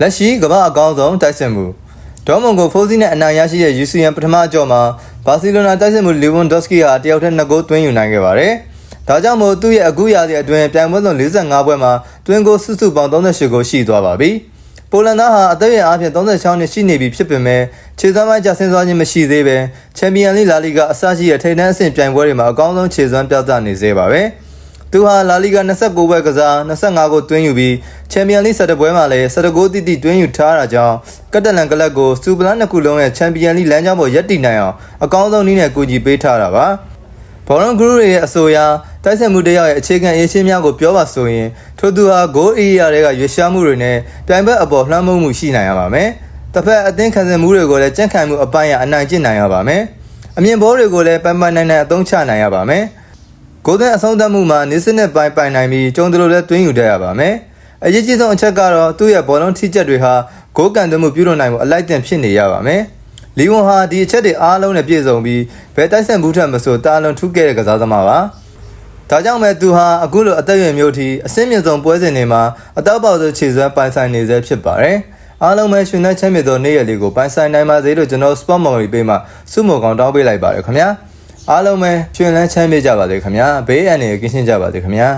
လက်ရှိကမ္ဘာအကောင်းဆုံးတိုက်စစ်မှုဒေါ်မွန်ကိုဖိုးစီနဲ့အနိုင်ရရှိတဲ့ UCN ပထမအကြော့မှာဘာစီလိုနာတိုက်စစ်မှုလီဝန်ဒေါ့စကီဟာတယောက်တည်း2ဂိုးသွင်းယူနိုင်ခဲ့ပါတယ်။ဒါကြောင့်မို့သူ့ရဲ့အခုရာသီအတွင်းပြိုင်ပွဲဆုံး45ပွဲမှာတွင်းဂိုးစုစုပေါင်း38ဂိုးရှိသွားပါပြီ။ပိုလန်သားဟာအသက်အရွယ်အားဖြင့်36နှစ်ရှိနေပြီဖြစ်ပေမဲ့ခြေစွမ်းပိုင်းကျဆင်းသွားခြင်းမရှိသေးပဲချန်ပီယံလိလာလီကအစရှိတဲ့ထိပ်တန်းအဆင့်ပြိုင်ပွဲတွေမှာအကောင်းဆုံးခြေစွမ်းပြသနေသေးပါပဲ။ သူဟာလာလီဂါ29ပွဲကစား25ကိုသွင်းယူပြီးချန်ပီယံလိ17ပွဲမှာလည်း17ဂိုးတိတိသွင်းယူထားတာကြောင့်ကက်တလန်ကလပ်ကိုစူပလန်နှစ်ခုလုံးရဲ့ချန်ပီယံလိလမ်းကြောင်းပေါ်ရပ်တည်နိုင်အောင်အကောင်းဆုံးနည်းနဲ့ကူညီပေးထားတာပါဘောလုံးဂရုတွေရဲ့အဆိုအရတိုက်ဆက်မှုတယောက်ရဲ့အခြေခံအရေးချင်းများကိုပြောပါဆိုရင်ထိုသူဟာဂိုးအေးရတွေကရွေးရှားမှုတွေနဲ့ပြိုင်ဘက်အပေါ်လှမ်းမိုးမှုရှိနိုင်ရပါမယ်တစ်ဖက်အသင်းခံစားမှုတွေကိုလည်းကြန့်ခိုင်မှုအပိုင်းရအနိုင်ကျင့်နိုင်ရပါမယ်အမြင်ဘောတွေကိုလည်းပန်းပန်းနိုင်နိုင်အသုံးချနိုင်ရပါမယ် ကိုယ်တဲ့အဆုံးသတ်မှုမှာနေစနစ်ပိုင်းပိုင်နိုင်ပြီးကျုံတို့လိုလည်းတွင်းယူတတ်ရပါမယ်။အရေးကြီးဆုံးအချက်ကတော့သူ့ရဲ့ဘောလုံးထိချက်တွေဟာဂိုးကန်သွင်းမှုပြုလုပ်နိုင်မှုအလိုက်တင်ဖြစ်နေရပါမယ်။လီဝွန်ဟာဒီအချက်တွေအားလုံးနဲ့ပြည့်စုံပြီးဘယ်တိုက်ဆက်မှုထက်မဆိုတာလွန်ထုခဲ့တဲ့ကစားသမားပါ။ဒါကြောင့်ပဲသူဟာအခုလိုအသက်အရွယ်မျိုးထိအဆင့်မြင့်ဆုံးပွဲစဉ်တွေမှာအတော့ပေါက်ဆုံးခြေစွမ်းပိုင်ဆိုင်နေစေဖြစ်ပါတယ်။အားလုံးပဲရှင်နဲ့ချမ်းမြေသောနေ့ရက်လေးကိုပိုင်ဆိုင်နိုင်ပါစေလို့ကျွန်တော် Sport Memory ပေးမှာစုမုံကောင်တောင်းပေးလိုက်ပါတယ်ခင်ဗျာ။ အားလုံးပဲရှင်လန်းချမ်းမြေ့ကြပါစေခင်ဗျာဘေးအန္တရာယ်ကင်းရှင်းကြပါစေခင်ဗျာ